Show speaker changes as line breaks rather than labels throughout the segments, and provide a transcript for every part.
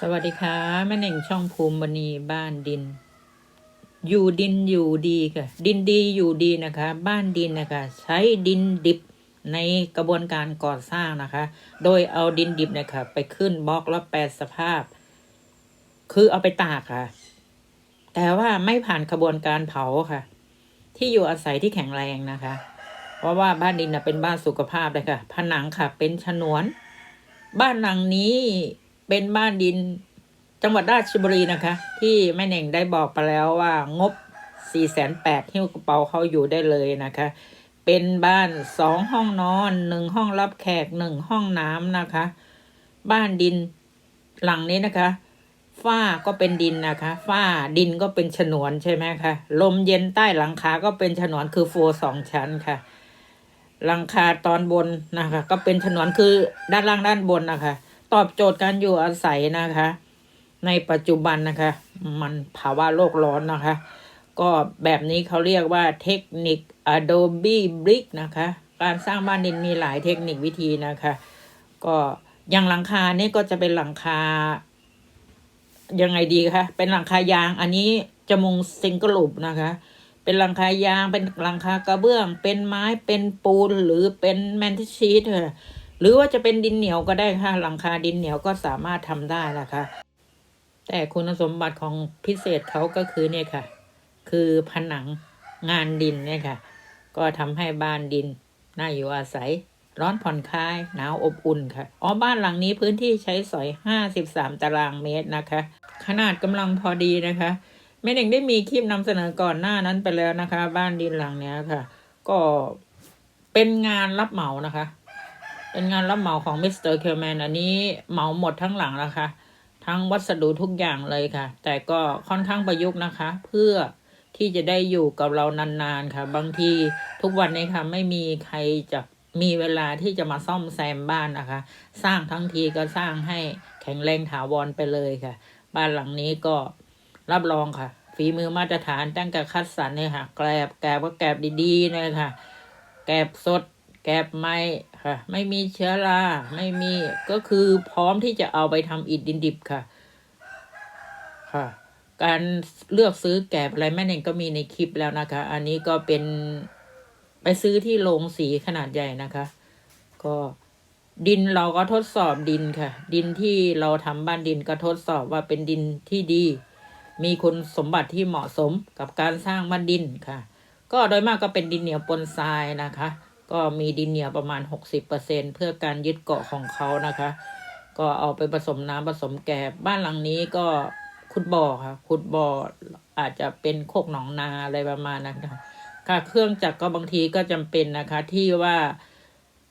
สวัสดีค่ะแม่เน่งช่องภูมิบณีบ้านดิน อยู่ดินอยู่ดีค่ะ ดินดีอยู่ดีนะคะ บ้านดินนะคะ ใช้ดินดิบในกระบวนการก่อสร้างนะคะ โดยเอาดินดิบนะคะไปขึ้นบล็อกแล้วแปลสภาพ คือเอาไปตากค่ะ แต่ว่าไม่ผ่านกระบวนการเผาค่ะ ที่อยู่อาศัยที่แข็งแรงนะคะ เพราะว่าบ้านดินนะเป็นบ้านสุขภาพเลยค่ะ ผนังค่ะ เป็นฉนวน บ้านหลังนี้ เป็นบ้านดินจังหวัดราชบุรีนะคะ ที่แม่เน่งได้บอกไปแล้วว่างบ 4 8 0 0 0หิ้วกระเป๋าเขาอยู่ได้เลยนะคะ เป็นบ้านสองห้องนอนหนึ่งห้องรับแขกหนึ่งห้องน้ำนะคะ บ้านดินหลังนี้นะคะฝ้าก็เป็นดินนะคะฝ้าดินก็เป็นฉนวนใช่ไหมคะลมเย็นใต้หลังคาก็เป็นฉนวนคือโฟร์สองชั้นค่ะหลังคาตอนบนนะคะ ก็เป็นฉนวนคือด้านล่างด้านบนนะคะ ตอบโจทย์การอยู่อาศัยนะคะ ในปัจจุบันนะคะ มันภาวะโลกร้อนนะคะ ก็แบบนี้เขาเรียกว่าเทคนิค Adobe Brick นะคะ การสร้างบ้านดินมีหลายเทคนิควิธีนะคะ ก็อย่างหลังคาเนี่ยก็จะเป็นหลังคา ยังไงดีคะเป็นหลังคายาง อันนี้จะมุงซิงเกิลลูปนะคะ เป็นหลังคายางเป็นหลังคากระเบื้อง เป็นไม้เป็นปูนหรือเป็นแมนทิชีตค่ะ หรือว่าจะเป็นดินเหนียวก็ได้ค่ะ หลังคาดินเหนียวก็สามารถทำได้นะคะ แต่คุณสมบัติของพิเศษเขาก็คือเนี่ยค่ะ คือผนังงานดินเนี่ยค่ะ ก็ทำให้บ้านดินน่าอยู่อาศัย ร้อนผ่อนคลาย หนาวอบอุ่นค่ะอ๋อบ้านหลังนี้พื้นที่ใช้สอย 53 ตารางเมตรนะคะ ขนาดกำลังพอดีนะคะแม่เด็กได้มีคลิปนำเสนอก่อนหน้านั้นไปแล้วนะคะ บ้านดินหลังเนี้ยค่ะ ก็เป็นงานรับเหมานะคะ เป็นงานรับเหมาของมิสเตอร์เคลแมนอันนี้เหมาหมดทั้งหลังนะคะ ทั้งวัสดุทุกอย่างเลยค่ะ แต่ก็ค่อนข้างประยุกต์นะคะ เพื่อที่จะได้อยู่กับเรานานๆค่ะ บางทีทุกวันนี้ค่ะไม่มีใครจะมีเวลาที่จะมาซ่อมแซมบ้านนะคะ สร้างทั้งทีก็สร้างให้แข็งแรงถาวรไปเลยค่ะ บ้านหลังนี้ก็รับรองค่ะ ฝีมือมาตรฐานตั้งแต่คัดสรรเนี่ยค่ะ แกลบแกลบก็แกลบดีๆเลยค่ะ แกลบสด แกลบไม้ค่ะ ไม่มีเชื้อราไม่มีก็คือพร้อมที่จะเอาไปทำอิฐดินดิบค่ะ ค่ะ การเลือกซื้อแกบอะไรแม่เน่งก็มีในคลิปแล้วนะคะ อันนี้ก็เป็นไปซื้อที่โรงสีขนาดใหญ่นะคะ ก็ดินเราก็ทดสอบดินค่ะ ดินที่เราทำบ้านดินก็ทดสอบว่าเป็นดินที่ดี มีคุณสมบัติที่เหมาะสมกับการสร้างบ้านดินค่ะ ก็โดยมากก็เป็นดินเหนียวปนทรายนะคะ ก็มีดินเหนียวประมาณ 60%เพื่อการยึดเกาะของเขานะคะ ก็เอาไปผสมน้ำผสมแกบบ้านหลังนี้ก็ขุดบ่อค่ะขุดบ่ออาจจะเป็นโคกหนองนาอะไรประมาณนั้นค่ะค่ะเครื่องจักรก็บางทีก็จำเป็นนะคะ ที่ว่า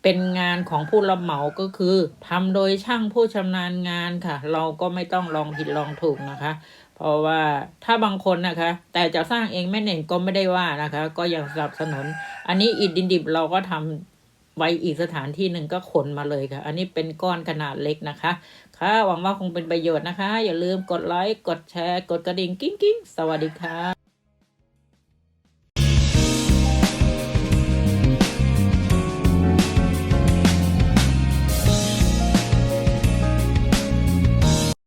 เป็นงานของผู้รับเหมาก็คือทำโดยช่างผู้ชำนาญงานค่ะ เราก็ไม่ต้องลองผิดลองถูกนะคะ เพราะว่าถ้าบางคนนะคะ แต่จะสร้างเองแม่เน่งก็ไม่ได้ว่านะคะ ก็ยังสนับสนุน อันนี้อิฐดินดิบเราก็ทำไว้อีกสถานที่หนึ่งก็ขนมาเลยค่ะ อันนี้เป็นก้อนขนาดเล็กนะคะ ค่ะ หวังว่าคงเป็นประโยชน์นะคะ อย่าลืมกดไลค์ กดแชร์ กดกระดิ่ง กิ้งกิ้งสวัสดีค่ะ